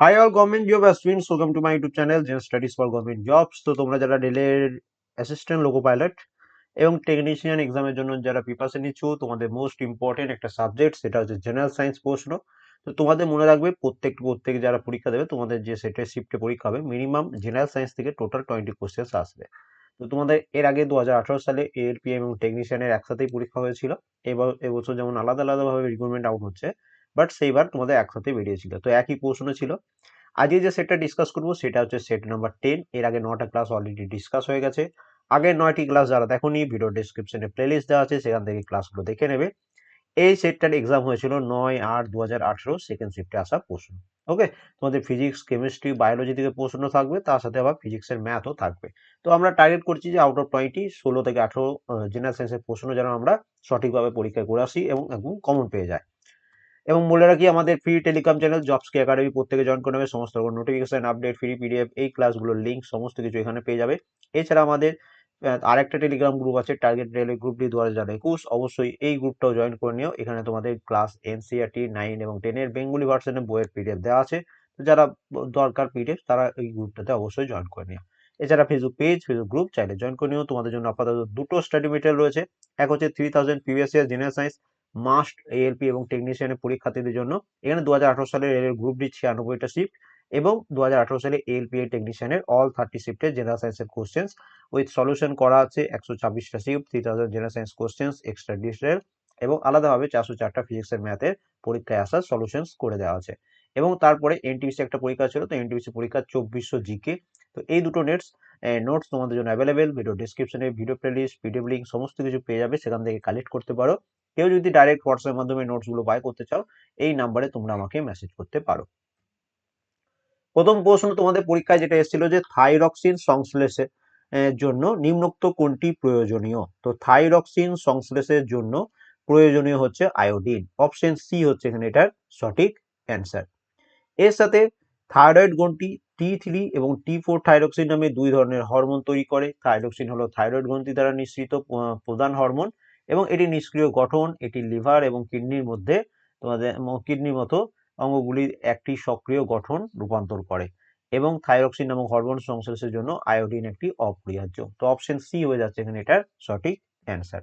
Hi all government job aspirants welcome to my YouTube channel Zen studies for government jobs তো তোমরা যারা রেলের assistant loco pilot এবং technician এক্সামের জন্য যারা প্রিপারেশন নিচ্ছ, তোমাদের মোস্ট ইম্পর্টেন্ট একটা সাবজেক্ট সেটা হচ্ছে জেনারেল সায়েন্স প্রশ্ন। তো তোমাদের মনে রাখবে, প্রত্যেক প্রত্যেক যারা পরীক্ষা দেবে, তোমাদের যে সেটের শিফটে পরীক্ষা হবে মিনিমাম জেনারেল সায়েন্স থেকে টোটাল টোয়েন্টি কোশ্চেন্স আসবে। তো তোমাদের এর আগে দু হাজার আঠারো সালে এএলপিএম এবং টেকনিশিয়ানের একসাথেই পরীক্ষা হয়েছিল। এবার, এবছর যেমন আলাদা, আলাদাভাবে রিক্রুটমেন্ট আউট হচ্ছে বাট সেইবার তোমাদের একসাথে বেরিয়েছিল তো একই প্রশ্ন ছিল। আজকে যে সেটটা ডিসকাস করব, সেটা হচ্ছে সেট নাম্বার টেন এর আগে নটা ক্লাস অলরেডি ডিসকাস হয়ে গেছে। আগের নয়টি ক্লাস যারা দেখোনি ভিডিও ডিসক্রিপশনে প্লেলিস্ট দেওয়া আছে, সেখান থেকে ক্লাসগুলো দেখে নেবে। এই সেটটার এক্সাম হয়েছিল নয় আট দু হাজার আঠেরো সেকেন্ড শিফটে আসা প্রশ্ন। ওকে তোমাদের ফিজিক্স কেমিস্ট্রি বায়োলজি থেকে প্রশ্ন থাকবে, তার সাথে আবার ফিজিক্সের ম্যাথও থাকবে। তো আমরা টার্গেট করছি যে আউট অফ টোয়েন্টি ষোলো থেকে আঠেরো জেনারেল সায়েন্সের প্রশ্ন যেন আমরা সঠিকভাবে পরীক্ষা করে আসি এবং একদম কমন পেয়ে যায়। এবং বলে রাখি, আমাদের ফ্রি টেলিকম চ্যানেল জবসকে একাডেমি প্রত্যেকে জয়েন করে নেবে। সমস্ত রকম নোটিফিকেশন আপডেট ফ্রি পিডিএফ এই ক্লাসগুলোর লিঙ্ক সমস্ত কিছু এখানে পেয়ে যাবে। এছাড়া আমাদের আরেকটা টেলিগ্রাম গ্রুপ আছে টার্গেট রেলের গ্রুপটি দু হাজার একুশ, অবশ্যই এই গ্রুপটাও জয়েন করে নিও। এখানে তোমাদের ক্লাস এনসিআরটি নাইন এবং টেনের বেঙ্গলি ভার্সনের বইয়ের পিডিএফ দেওয়া আছে। যারা দরকার পিডিএফ তারা এই গ্রুপটাতে অবশ্যই জয়েন করে নিও। এছাড়া ফেসবুক পেজ ফেসবুক গ্রুপ চাইলে জয়েন করে নিও। তোমাদের জন্য আপাতত দুটো স্টাডি মেটেরিয়াল রয়েছে। এক হচ্ছে three thousand previous year general science must ALP এবং টেকনিশিয়ানের পরীক্ষার্থীদের জন্য। এখানে দু হাজার সালে রেলের গ্রুপ ডি ছিয়ানব্বইটা শিফট এবং দু হাজার সালে এএলপি টেকনিশিয়ানের অল থার্টি শিফটের জেনারেল সায়েন্সের কোশ্চেন্স উইথ সলিউশন করা আছে একশো ছাব্বিশটা shift three thousand general science questions extra detail এবং আলাদাভাবে চারশো চারটা ফিজিক্সের ম্যাথের পরীক্ষায় আসা সলিউশনস করে দেওয়া আছে। এবং তারপরে এনটিভিসি একটা পরীক্ষা ছিল, তো এনটিভিসি পরীক্ষা চব্বিশশো জিকে তো এই দুটো নেটস নোটস তোমাদের জন্য অ্যাভেলেবেল ভিডিও ডিসক্রিপশনে ভিডিও প্লেলিস্ট ভিডিও লিঙ্ক সমস্ত কিছু পেয়ে যাবে, সেখান থেকে কালেক্ট করতে পারো। কেউ যদি ডাইরেক্ট হোয়াটসঅ্যাপের মাধ্যমে নোটসগুলো বাই করতে চাও, এই নাম্বারে তোমরা আমাকে মেসেজ করতে পারো। প্রথম প্রশ্ন তোমাদের পরীক্ষায় যেটা এসেছিল যে থাইরক্সিন সংশ্লেষের জন্য নিম্নোক্ত কোনটি প্রয়োজনীয়? তো থাইরক্সিন সংশ্লেষের জন্য প্রয়োজনীয় হচ্ছে আয়োডিন অপশন সি হচ্ছে এখানে এটার সঠিক অ্যান্সার এর সাথে থাইরয়েড গ্রন্থি টি থ্রি এবং টি ফোর থাইরক্সিন নামে দুই ধরনের হরমোন তৈরি করে। থাইরক্সিন হলো থাইরয়েড গ্রন্থি দ্বারা নিঃসৃত প্রধান হরমোন এবং এটি নিষ্ক্রিয় গঠন, এটি লিভার এবং কিডনির মধ্যে তোমাদের কিডনির মতো অঙ্গগুলির একটি সক্রিয় গঠন রূপান্তর করে এবং থাইরক্সিন নামক হরমোন সংশ্লেষের জন্য আয়োডিন একটি অপরিহার্য। তো অপশন সি হয়ে যাচ্ছে এখানে এটার সঠিক অ্যান্সার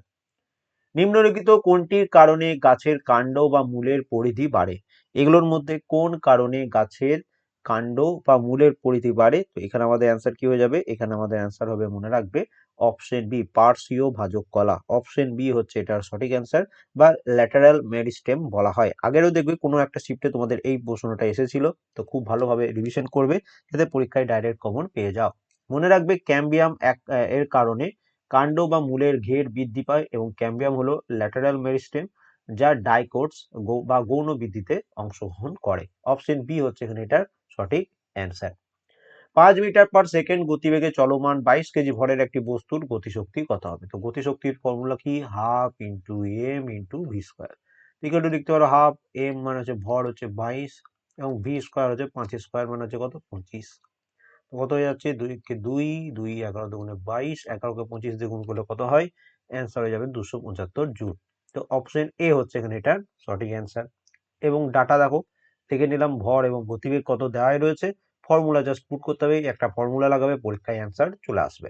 নিম্নলিখিত কোনটির কারণে গাছের কাণ্ড বা মূলের পরিধি বাড়ে? এগুলোর মধ্যে কোন কারণে গাছের কাণ্ড বা মূলের পরিধি বাড়ে, তো এখানে আমাদের অ্যান্সার কি হয়ে যাবে? এখানে আমাদের অ্যান্সার হবে মনে রাখবে অপশন বি পার্সীয় ভাজক কলা। অপশন বি হচ্ছে এটার সঠিক অ্যান্সার বা ল্যাটারাল মেরিস্টেম বলা হয়। আগেরও দেখবে কোনো একটা শিফটে তোমাদের এই প্রশ্নটা এসেছিল, তো খুব ভালোভাবে রিভিশন করবে যাতে পরীক্ষায় ডাইরেক্ট কমন পেয়ে যাও। মনে রাখবে ক্যাম্বিয়াম এক এর কারণে কাণ্ড বা মূলের ঘের বৃদ্ধি পায় এবং ক্যাম্বিয়াম হলো ল্যাটারাল মেরিস্টেম যা ডাইকোটস বা গৌণ বৃদ্ধিতে অংশগ্রহণ করে। অপশন বি হচ্ছে এখানে এটার সঠিক অ্যান্সার। পাঁচ মিটার পার সেকেন্ড গতিবেগে চলমান বাইশ কেজি ভরের একটি বস্তুর গতিশক্তি কত হবে? তো গতিশক্তির ফর্মুলা কি? Half into M into V square equal লিখতে পারো হাফ এম মানে হচ্ছে ভর হচ্ছে বাইশ এবং ভি স্কোয়ার হচ্ছে পাঁচ স্কোয়ার মানে হচ্ছে কত? পঁচিশ। কত হয়ে যাচ্ছে? দুইকে দুই দুই এগারো দুগুণে বাইশ, এগারোকে পঁচিশ দিয়ে গুণ করলে কত হয়? অ্যান্সার হয়ে যাবে দুশো পঁচাত্তর জুল। তো অপশন এ হচ্ছে এখানে এটার সঠিক অ্যান্সার। এবং ডাটা দেখো থেকে নিলাম ভর এবং গতিবেগ কত দেওয়াই রয়েছে। ফর্মুলা জাস্ট পুট করতে হবে, একটা ফর্মুলা লাগাবে, পরীক্ষায় অ্যান্সার চলে আসবে।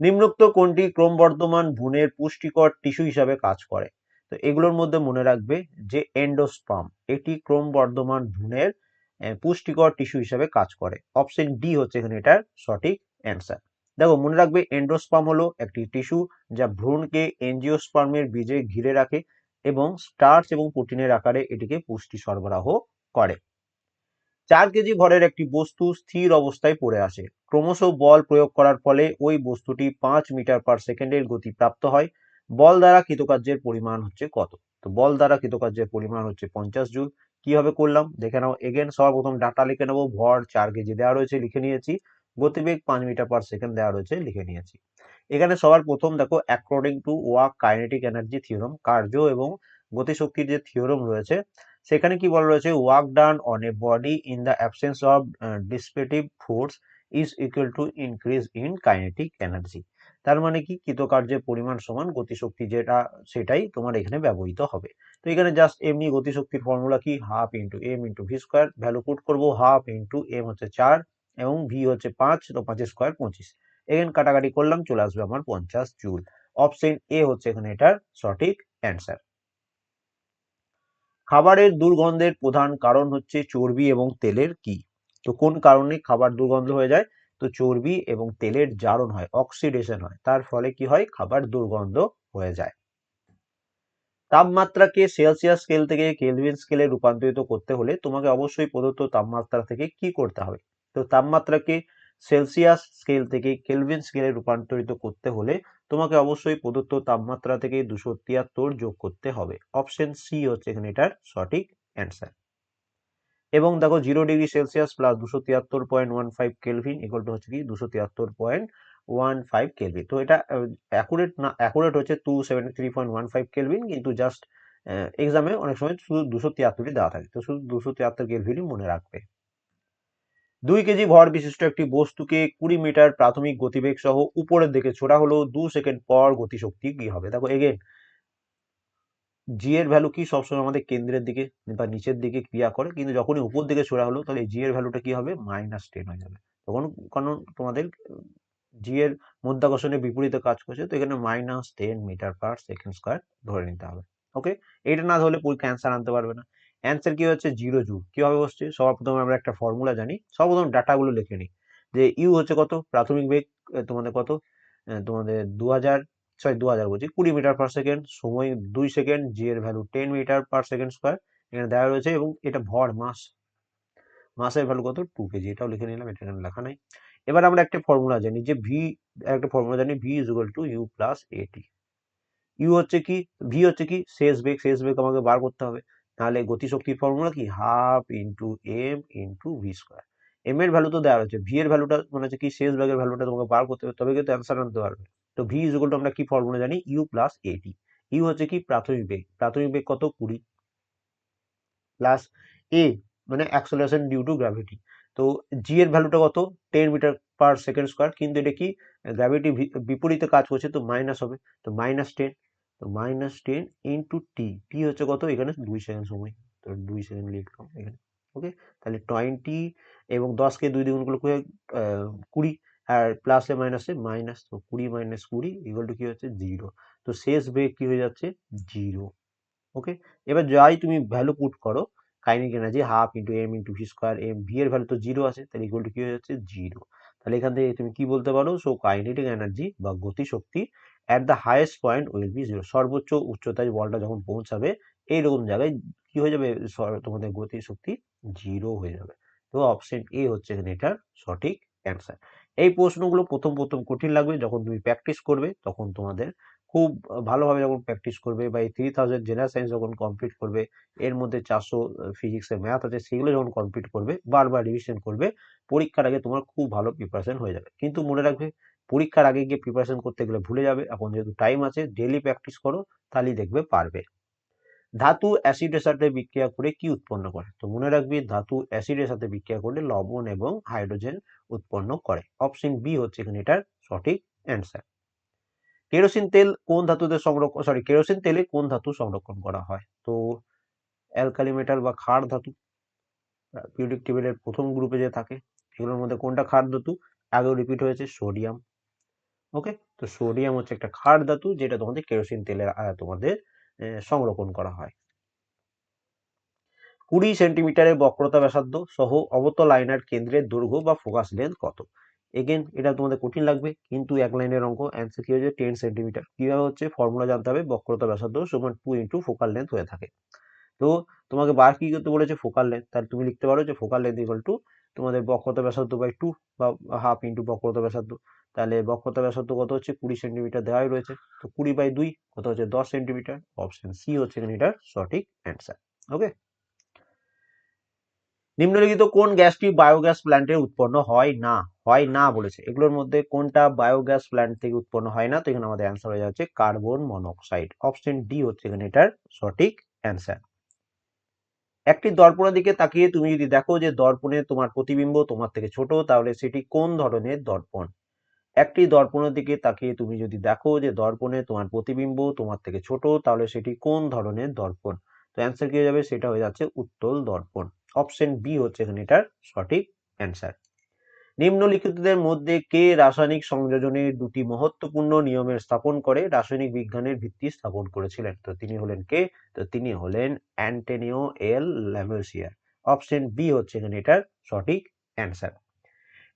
নিম্নোক্ত কোনটি ক্রমবর্ধমান ভ্রূণের পুষ্টিকর টিস্যু হিসাবে কাজ করে? তো এগুলোর মধ্যে মনে রাখবে যে এন্ডোস্পাম এটি ক্রমবর্ধমান ভ্রূণের পুষ্টিকর টিস্যু হিসাবে কাজ করে। অপশন ডি হচ্ছে এখানে এটার সঠিক অ্যান্সার দেখো, মনে রাখবে এন্ডোস্পাম হলো একটি টিস্যু যা ভ্রূণকে এনজিওস্পার্মের বীজে ঘিরে রাখে। এবং স্টার্চ এবং প্রোটিনের আকারে এটিকে পুষ্টি সরবরাহ করে। চার কেজি ভরের একটি বস্তু স্থির অবস্থায় পড়ে আসে। ক্রমশ বল প্রয়োগ করার ফলে ওই বস্তুটি পাঁচ মিটার পার সেকেন্ডের গতি প্রাপ্ত হয়। বল দ্বারা কৃতকার্যের পরিমাণ হচ্ছে কত? তো বল দ্বারা কৃতকার্যের পরিমাণ হচ্ছে পঞ্চাশ জুল। কীভাবে করলাম? দেখে নাও এগেন সবার প্রথম ডাটা লিখে নেব। ভর চার কেজি দেওয়া রয়েছে, লিখে নিয়েছি। গতিবেগ পাঁচ মিটার পার সেকেন্ড দেওয়া রয়েছে, লিখে নিয়েছি। এখানে সবার প্রথম দেখো according to work kinetic energy theorem, কার্য এবং গতিশক্তির যে থিওরম রয়েছে, সেখানে কি বলা রয়েছে? Work done on a body in the absence of dissipative force is equal to increase in kinetic energy. তার মানে কি? কৃতকার্যের পরিমাণ সমান, গতিশক্তি যেটা, সেটাই তোমার এখানে ব্যবহৃত হবে। তো এখানে জাস্ট এমনি গতিশক্তির ফর্মুলা কি? Half into M into V square value put করব হাফ ইন্টু এম হচ্ছে চার এবং ভি হচ্ছে পাঁচ, তো পাঁচের স্কোয়ার পঁচিশ। এখানে কাটাকাটি করলাম, চলে আসবে আমার পঞ্চাশ জুল। অপশন এ হচ্ছে এখানে এটার সঠিক অ্যান্সার খাবারের দুর্গন্ধের প্রধান কারণ হচ্ছে চর্বি এবং তেলের কি? তো কোন কারণে খাবার দুর্গন্ধ হয়ে যায়? তো চর্বি এবং তেলের জারণ হয় অক্সিডেশন হয়। তার ফলে কি হয়? খাবার দুর্গন্ধ হয়ে যায়। তাপমাত্রাকে সেলসিয়াস স্কেল থেকে কেলভিন স্কেলে রূপান্তরিত করতে হলে তোমাকে অবশ্যই প্রদত্ত তাপমাত্রা থেকে কি করতে হবে? তো তাপমাত্রাকে সেলসিয়াস স্কেল থেকে কেলভিন স্কেলে রূপান্তরিত করতে হলে তোমাকে অবশ্যই প্রদত্ত তাপমাত্রা থেকে দুশো তিয়াত্তর যোগ করতে হবে। অপশন সি হচ্ছে এখানে এটার সঠিক অ্যান্সার এবং দেখো জিরো ডিগ্রি সেলসিয়াস প্লাস দুশো তিয়াত্তর point one five Kelvin equal to হচ্ছে কি দুশো তিয়াত্তর পয়েন্ট ওয়ান ফাইভ কেলভিন তো এটা অ্যাকুরেট না অ্যাকুরেট হচ্ছে two seventy three point one five Kelvin কিন্তু জাস্ট এক্সামে অনেক সময় শুধু দুশো তিয়াত্তরই দেওয়া থাকে। তো শুধু দুশো তিয়াত্তর কেলভিনই মনে রাখবে। দুই কেজি ভর বিশিষ্ট একটি বস্তুকে কুড়ি মিটার প্রাথমিক গতিবেগ সহ উপরের দিকে ছোড়া হলো দু সেকেন্ড পর গতিশক্তি কি হবে? দেখো এগেন জি এর ভ্যালু কি? সবসময় আমাদের কেন্দ্রের দিকে বা নিচের দিকে ক্রিয়া করে। কিন্তু যখনই উপর দিকে ছোড়া হলো, তাহলে জি এর ভ্যালুটা কি হবে? মাইনাস টেন হয়ে যাবে। তখন কারণ তোমাদের জি এর মধ্যাকর্ষণের বিপরীতে কাজ করছে? তো এখানে minus ten metre per second square ধরে নিতে হবে। ওকে এটা না ধরলে পরীক্ষা অ্যান্সার আনতে পারবে না। অ্যান্সার কি হচ্ছে? জিরো জুল কীভাবে বসছে সবার প্রথমে আমরা একটা ফর্মুলা জানি। সর্বপ্রথম ডাটাগুলো লিখে নিই। যে ইউ হচ্ছে কত? প্রাথমিক বেগ তোমাদের কত? তোমাদের দু হাজার সরি দু হাজার বলছি। কুড়ি মিটার পার সেকেন্ড সময় দুই সেকেন্ড জি এর value ten metre per second square এখানে দেওয়া রয়েছে এবং এটা ভর মাস। মাসের ভ্যালু কত? টু কেজি এটাও লিখে নিলাম, এটা এখানে লেখা নাই। এবার আমরা একটা ফর্মুলা জানি যে ভি একটা ফর্মুলা জানি V is equal to U plus A T U হচ্ছে কি? ভি হচ্ছে কি? শেষ বেগ শেষ বেগ আমাকে বার করতে হবে। তাহলে গতিশক্তির ফর্মুলা কি? Half into M into V square M এর ভ্যালু তো দেওয়া রয়েছে। ভি এর ভ্যালুটা মানে হচ্ছে কি? শেষ বেগের ভ্যালুটা তোমাকে বার করতে হবে, তবে কিন্তু অ্যান্সার আনতে পারবে। তো ভি ইজ টু আমরা কি ফর্মুলা জানি? ইউ প্লাস এটি ইউ হচ্ছে কি? প্রাথমিক বেগ। প্রাথমিক বেগ কত? কুড়ি। প্লাস এ মানে অ্যাক্সেলারেশন ডিউ টু গ্র্যাভিটি তো জি এর ভ্যালুটা কত? Ten metre per second square কিন্তু এটা কি? গ্র্যাভিটি বিপরীতে কাজ করছে, তো মাইনাস হবে। তো মাইনাস টেন তো minus ten into T T হচ্ছে কত? এখানে দুই সেকেন্ড সময়। তো দুই সেকেন্ড লিখলাম এখানে ওকে তাহলে টোয়েন্টি এবং দশকে দুই দ্বিগুণ করলে কুড়ি। আর প্লাসে মাইনাসে মাইনাস তো কুড়ি মাইনাস কুড়ি ইকুয়াল টু কি হচ্ছে? জিরো তো শেষ বেগ কি হয়ে যাচ্ছে? জিরো ওকে এবার যাই তুমি ভ্যালু পুট করো kinetic energy half into M into V square M V এর ভ্যালু তো জিরো আছে, তাহলে ইকুয়াল টু কি হয়ে যাচ্ছে? জিরো তাহলে এখান থেকে তুমি কি বলতে পারো? সো কাইনেটিক এনার্জি বা গতিশক্তি at the highest point will be zero সর্বোচ্চ উচ্চতায় বলটা যখন পৌঁছাবে, এইরকম জায়গায় কি হয়ে যাবে? তোমাদের গতি শক্তি জিরো হয়ে যাবে। তো অপশন এ হচ্ছে এখানে এটার সঠিক অ্যান্সার এই প্রশ্নগুলো প্রথম প্রথম কঠিন লাগবে। যখন তুমি প্র্যাকটিস করবে, তখন তোমাদের খুব ভালোভাবে যখন প্র্যাকটিস করবে বা এই থ্রি থাউজেন্ড জেনারেল সায়েন্স যখন কমপ্লিট করবে, এর মধ্যে চারশো ফিজিক্সের ম্যাথ আছে, সেগুলো যখন কমপ্লিট করবে, বারবার রিভিশন করবে, পরীক্ষার আগে তোমার খুব ভালো প্রিপারেশন হয়ে যাবে। কিন্তু মনে রাখবে পরীক্ষার আগে গিয়ে প্রিপারেশন করতে গেলে ভুলে যাবে। এখন যেহেতু টাইম আছে ডেলি প্র্যাকটিস করো, তাহলেই দেখবে পারবে। ধাতু অ্যাসিডের সাথে বিক্রিয়া করে কি উৎপন্ন করে? তো মনে রাখবি, ধাতু অ্যাসিডের সাথে বিক্রিয়া করলে লবণ এবং হাইড্রোজেন উৎপন্ন করে। অপশন বি হচ্ছে এখানে এটার সঠিক অ্যান্সার কেরোসিন তেল কোন ধাতুতে সংরক্ষণ সরি কেরোসিন তেলে কোন ধাতু সংরক্ষণ করা হয়? তো অ্যালকালি মেটাল বা ক্ষার ধাতু পিউরিক টেবিলের প্রথম গ্রুপে যে থাকে এগুলোর মধ্যে কোনটা ক্ষার ধাতু? আগেও রিপিট হয়েছে সোডিয়াম ওকে তো সোডিয়াম হচ্ছে একটা ক্ষার ধাতু যেটা তোমাদের কেরোসিন তেলের তোমাদের সংরক্ষণ করা হয়। কুড়ি সেন্টিমিটারের বক্রতা ব্যাসার্ধ সহ অবতল লাইনার কেন্দ্রের দৈর্ঘ্য বা ফোকাস লেন্থ কত? এগেন এটা তোমাদের কঠিন লাগবে, কিন্তু এক লাইনের অঙ্ক অ্যান্সার কি হচ্ছে টেন সেন্টিমিটার কীভাবে হচ্ছে? ফর্মুলা জানতে হবে, বক্রতা ব্যাসার্ধ সমান টু ইন্টু ফোকাল লেন্থ হয়ে থাকে। তো তোমাকে বার কি করতে বলেছে? ফোকাল লেন্থ তাহলে তুমি লিখতে পারো যে ফোকাল লেন্থ ইকুয়াল টু তোমাদের বক্রতা ব্যাসার্ধ বাই টু বা হাফ ইন্টু বক্রতা ব্যাসার্ধ। তাহলে বক্রতা ব্যাসার্ধ কত হচ্ছে? কুড়ি সেন্টিমিটার দেওয়াই রয়েছে। তো কুড়ি বাই দুই কত হচ্ছে? দশ সেন্টিমিটার। অপশন সি হচ্ছে এটার সঠিক অ্যান্সার। ওকে? নিম্নলিখিত কোন গ্যাসটি বায়োগ্যাস প্ল্যান্টে উৎপন্ন হয় না? হয় না বলেছে। এগুলোর মধ্যে কোনটা বায়োগ্যাস প্ল্যান্ট থেকে উৎপন্ন হয় না? তো এখানে আমাদের অ্যান্সার হয়ে যাচ্ছে কার্বন মনোক্সাইড। অপশন ডি হচ্ছে এখানে এটার সঠিক অ্যান্সার। একটি দর্পণের দিকে তাকিয়ে তুমি যদি দেখো যে দর্পণে তোমার প্রতিবিম্ব তোমার থেকে ছোট, তাহলে সেটি কোন ধরনের দর্পণ? একটি দর্পণের দিকে তাকিয়ে তুমি যদি দেখো যে দর্পণে তোমার প্রতিবিম্ব তোমার থেকে ছোট, তাহলে সেটি কোন ধরনের দর্পণ? তো অ্যান্সার কি হয়ে যাবে? সেটা হয়ে যাচ্ছে উত্তল দর্পণ। অপশন বি হচ্ছে এখানে এটার সঠিক অ্যান্সার নিম্নলিখিতদের মধ্যে কে রাসায়নিক সংযোজনের দুটি মহত্বপূর্ণ নিয়মের স্থাপন করে, রাসায়নিক বিজ্ঞানের ভিত্তি স্থাপন করেছিলেন? তো তিনি হলেন কে? তো তিনি হলেন অ্যান্টেনিও এল ল্যাভেসিয়ার অপশন বি হচ্ছে এখানে এটার সঠিক অ্যান্সার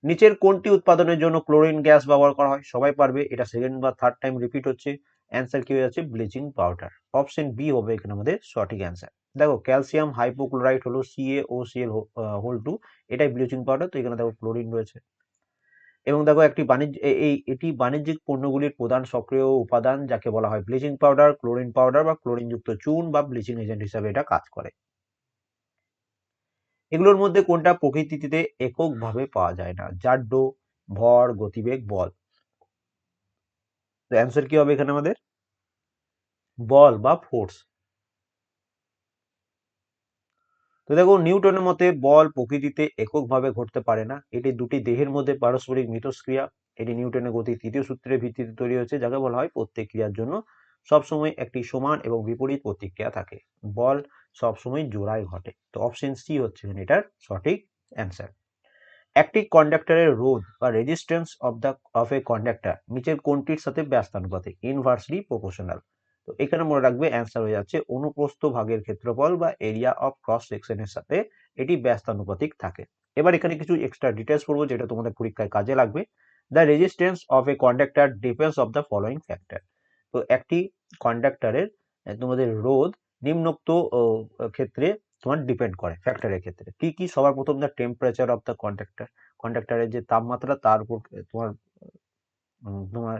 নিচের কোনটি উৎপাদনের জন্য ক্লোরিন গ্যাস ব্যবহার করা হয়? সবাই পারবে। এটা সেকেন্ড বা থার্ড টাইম রিপিট হচ্ছে। অ্যান্সার কি হয়ে যাচ্ছে? ব্লিচিং পাউডার অপশন বি হবে এখানে আমাদের সঠিক অ্যান্সার দেখো ক্যালসিয়াম হাইপোক্লোরাইড হলো CA O CL whole two এটাই ব্লিচিং পাউডার তো এখানে দেখো ক্লোরিন রয়েছে। এবং দেখো একটি বাণিজ্য এই, এটি বাণিজ্যিক পণ্যগুলির প্রধান সক্রিয় উপাদান, যাকে বলা হয় ব্লিচিং পাউডার ক্লোরিন পাউডার বা ক্লোরিন যুক্ত চুন বা ব্লিচিং এজেন্ট হিসাবে এটা কাজ করে। এগুলোর মধ্যে কোনটা প্রকৃতিতে এককভাবে পাওয়া যায় না? জাড্য ভর, গতিবেগ, বল। অ্যান্সার কি হবে এখানে আমাদের? বল বা ফোর্স তো দেখো, নিউটনের মতে বল প্রকৃতিতে এককভাবে ঘটতে পারে না। এটি দুটি দেহের মধ্যে পারস্পরিক মিথস্ক্রিয়া। এটি নিউটনের গতির তৃতীয় সূত্রের ভিত্তিতে তৈরি হয়েছে, যাকে বলা হয় প্রত্যেক ক্রিয়ার জন্য। সবসময় একটি সমান এবং বিপরীত প্রতিক্রিয়া থাকে। বল সবসময় জোড়ায় ঘটে। তো অপশন সি হচ্ছে এটার সঠিক অ্যান্সার একটি কন্ডাক্টরের রোধ বা resistance of the of a conductor নিচের কোনটির সাথে ব্যস্তানুপাতিক ইনভার্সলি প্রপোর্শনাল তো এখানে মনে রাখবে অ্যান্সার হয়ে যাচ্ছে অনুপ্রস্থ ভাগের ক্ষেত্রফল বা এরিয়া অফ ক্রস সেকশনের সাথে এটি ব্যস্তানুপাতিক থাকে। এবার এখানে কিছু এক্সট্রা ডিটেলস পড়ব যেটা তোমাদের পরীক্ষায় কাজে লাগবে। The resistance of a conductor depends of the following factor তো একটি কন্ডাক্টরের তোমাদের রোধ নিম্নোক্ত ক্ষেত্রে তোমার ডিপেন্ড করে ফ্যাক্টরের ক্ষেত্রে। কি কি সবার প্রথম the temperature of the conductor কন্ডাক্টরের যে তাপমাত্রা তার উপর তোমার তোমার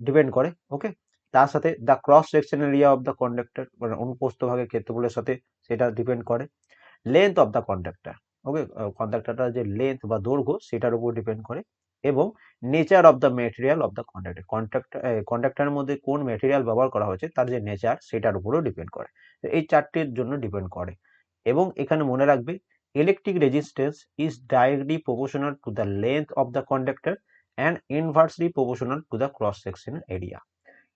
ডিপেন্ড করে ওকে তার সাথে the cross section area of the conductor মানে অনুপ্রস্থ ভাগের ক্ষেত্রফলের সাথে সেটা ডিপেন্ড করে। Length of the conductor okay কন্ডাক্টরটার যে লেন্থ বা দৈর্ঘ্য সেটার উপর ডিপেন্ড করে। এবং nature of the material of the conductor conductor কন্ডাক্টরের মধ্যে কোন মেটেরিয়াল ব্যবহার করা হয়েছে, তার যে নেচার সেটার উপরেও ডিপেন্ড করে। এই চারটির জন্য ডিপেন্ড করে। এবং এখানে মনে রাখবে electric resistance is directly proportional to the length of the conductor and inversely proportional to the cross section area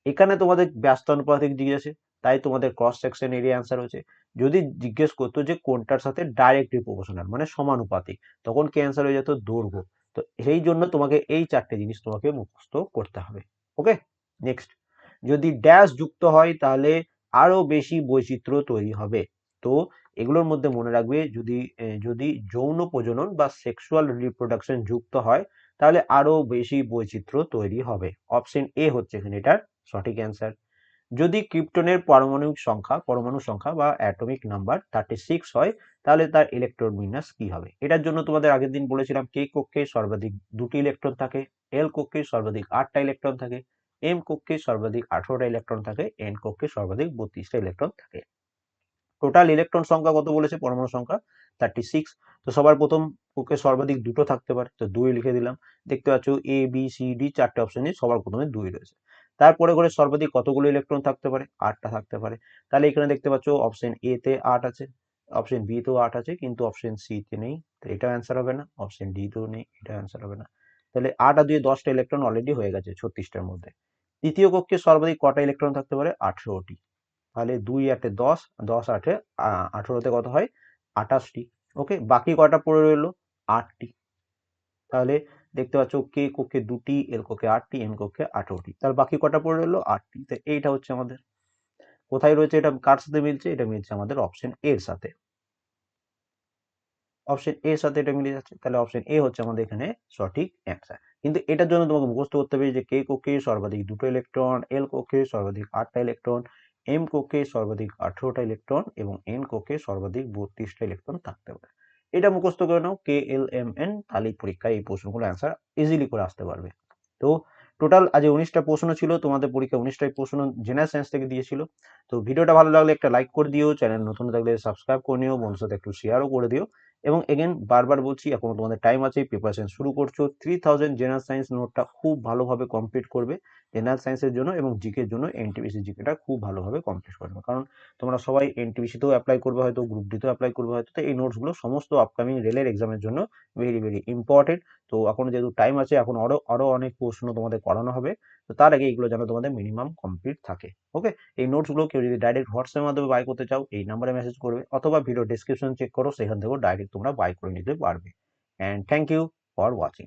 এখানে তোমাদের ব্যস্ত অনুপাতিক জিজ্ঞেসে তাই তোমাদের ক্রস সেকশন এরিয়া অ্যান্সার হচ্ছে যদি জিজ্ঞেস করতো যে কোনটার সাথে ডাইরেক্টলি প্রপোর্শনাল মানে সমানুপাতিক, তখন কি অ্যান্সার হয়ে যেত? দৈর্ঘ্য তো সেই জন্য তোমাকে এই চারটে জিনিস তোমাকে মুখস্থ করতে হবে ওকে নেক্সট যদি ড্যাশ যুক্ত হয় তাহলে আরও বেশি বৈচিত্র্য তৈরি হবে। তো এগুলোর মধ্যে মনে রাখবে যদি যদি যৌন প্রজনন বা সেক্সুয়াল রিপ্রোডাকশন যুক্ত হয় তাহলে আরও বেশি বৈচিত্র্য তৈরি হবে। অপশন এ হচ্ছে এখানে এটার সঠিক অ্যান্সার যদি ক্রিপ্টনের পারমাণবিক সংখ্যা, পরমাণু সংখ্যা বা অ্যাটমিক নাম্বার থার্টি সিক্স হয় তাহলে তার ইলেকট্রন বিন্যাস কি হবে? এটার জন্য তোমাদের আগের দিন বলেছিলাম কে কক্ষে সর্বাধিক দুটি ইলেকট্রন থাকে এল কক্ষে সর্বাধিক আটটা ইলেকট্রন থাকে এম কক্ষে সর্বাধিক আঠারোটা ইলেকট্রন থাকে এন কক্ষে সর্বাধিক বত্রিশটা ইলেকট্রন থাকে। টোটাল ইলেকট্রন সংখ্যা কত বলেছে? পরমাণু সংখ্যা থার্টি সিক্স তো সবার প্রথম কক্ষে সর্বাধিক দুটো থাকতে পারে, তো দুই লিখে দিলাম। দেখতে পাচ্ছ এ বি সি ডি চারটে অপশন নিয়ে সবার প্রথমে দুই রয়েছে। তারপরে করে সর্বাধিক কতগুলো ইলেকট্রন থাকতে পারে? আটটা থাকতে পারে। তাহলে এখানে দেখতে পাচ্ছ অপশন এ তে আট আছে। অপশন বি তেও আট আছে, কিন্তু অপশন সি তে নেই, তো এটা অ্যান্সার হবে না অপশন ডি তেও নেই, এটা অ্যান্সার হবে না। তাহলে আট আর দুই দশটা ইলেকট্রন অলরেডি হয়ে গেছে ছত্রিশটার মধ্যে। তৃতীয় কক্ষে সর্বাধিক কটা ইলেকট্রন থাকতে পারে? আঠেরোটি। তাহলে দুই আটে দশ দশ আটে আঠেরোতে কত হয়? আঠাশটি। ওকে, বাকি কটা পড়ে রইল? আটটি। তাহলে দেখতে পাচ্ছ কে কক্ষে দুটি, এল কক্ষে আটটি এন কক্ষে আঠেরোটি। তাহলে বাকি কটা পড়ে রইল? আটটি। তো এইটা হচ্ছে আমাদের কোথায় রয়েছে এটা কার সাথে মিলছে? এটা মিলছে আমাদের অপশন এর সাথে। অপশন এর সাথে এটা মিলে যাচ্ছে, তাহলে অপশন এ হচ্ছে আমাদের এখানে সঠিক অ্যান্সার কিন্তু এটার জন্য তোমাকে মুখস্থ করতে হবে যে কে কক্ষে সর্বাধিক দুটো ইলেকট্রন এল কক্ষে সর্বাধিক আটটা ইলেকট্রন এম কক্ষে সর্বাধিক আঠেরোটা ইলেকট্রন এবং এন কক্ষে সর্বাধিক বত্রিশটা ইলেকট্রন থাকতে পারে এটা মুখস্থ করে নাও কে এল এম এন তাহলে পরীক্ষায় এই প্রশ্নগুলো অ্যান্সার ইজিলি করে আসতে পারবে। তো টোটাল আজ উনিশটা প্রশ্ন ছিল, তোমাদের পরীক্ষা উনিশটাই প্রশ্ন জেনারেল সায়েন্স থেকে দিয়েছিল। তো ভিডিওটা ভালো লাগলে একটা লাইক করে দিও চ্যানেল নতুন থাকলে সাবস্ক্রাইব করে নিও বন্ধুর সাথে একটু শেয়ারও করে দিও। এবং এগেন বারবার বলছি, এখনও তোমাদের টাইম আছে প্রিপারেশন শুরু করছ থ্রি থাউজেন্ড জেনারেল সায়েন্স নোটটা খুব ভালোভাবে কমপ্লিট করবে জেনারেল সায়েন্সের জন্য এবং জিকের জন্য এনটিপিসি জিকেটা খুব ভালোভাবে কমপ্লিট করবে। কারণ তোমরা সবাই এনটিপিসিতেও অ্যাপ্লাই করবে হয়তো গ্রুপ ডিতেও অ্যাপ্লাই করবে হয়তো, তো এই নোটসগুলো সমস্ত আপকামিং রেলের এক্সামের জন্য ভেরি ভেরি ইম্পর্টেন্ট তো এখন যেহেতু টাইম আছে, এখন আরও আরও অনেক প্রশ্ন তোমাদের করানো হবে। তো তার আগে এইগুলো যেন তোমাদের মিনিমাম কমপ্লিট থাকে ওকে এই নোটসগুলো কেউ যদি ডাইরেক্ট হোয়াটসঅ্যাপের মাধ্যমে বাই করতে চাও, এই নাম্বারে মেসেজ করবে, অথবা ভিডিও ডিসক্রিপশন চেক করো, সেখান থেকেও ডাইরেক্ট তোমরা বাই করে নিতে পারবে। And thank you for watching